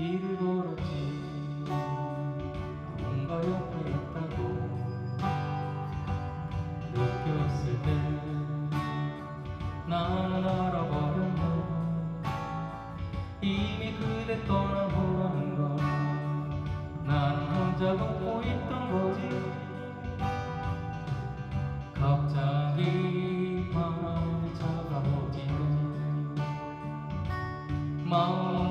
길을 걸었지. 뭔가 옆에 있다고 느꼈을 때 나는 알아버렸네 이미 그대 떠나보라는 걸 나는 혼자 걷고 있던 거지. 갑자기 바람이 차가워지네 마음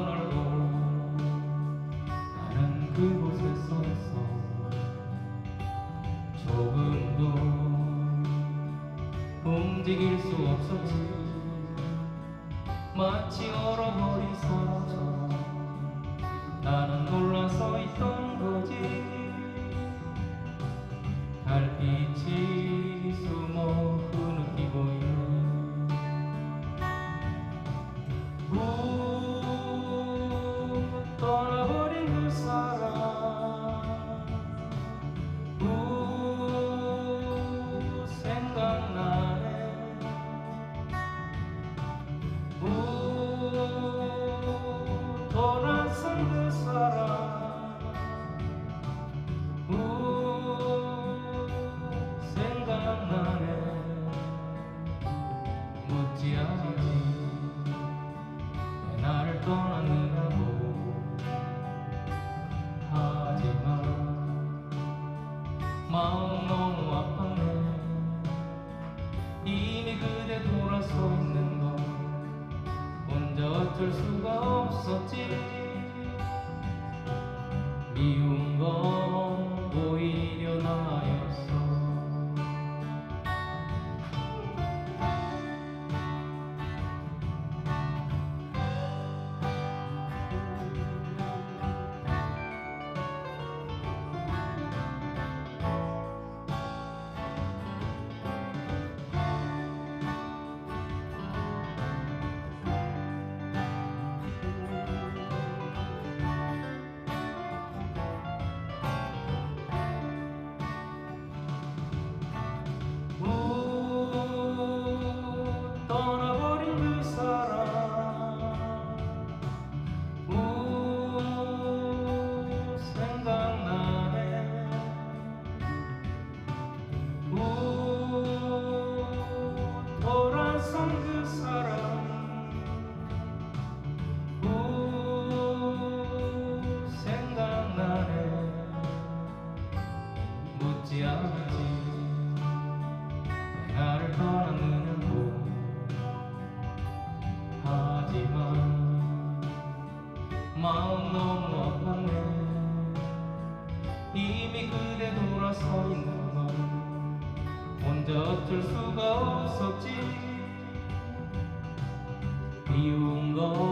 움직일 수 없었지. 마치 얼어버린 사람 사람. 우 생각나네. 묻지 않지 왜 나를 떠났느냐고. 하지만 마음 너무 아팠네. 이미 그대 돌아서 있는 건 혼자 어쩔 수가 없었지 미운 건 왜 나를 떠났느냐고 하지만 마음 너무 아팠네. 이미 그대 돌아서 있는 건 혼자 어쩔 수가 없었지. 미운 건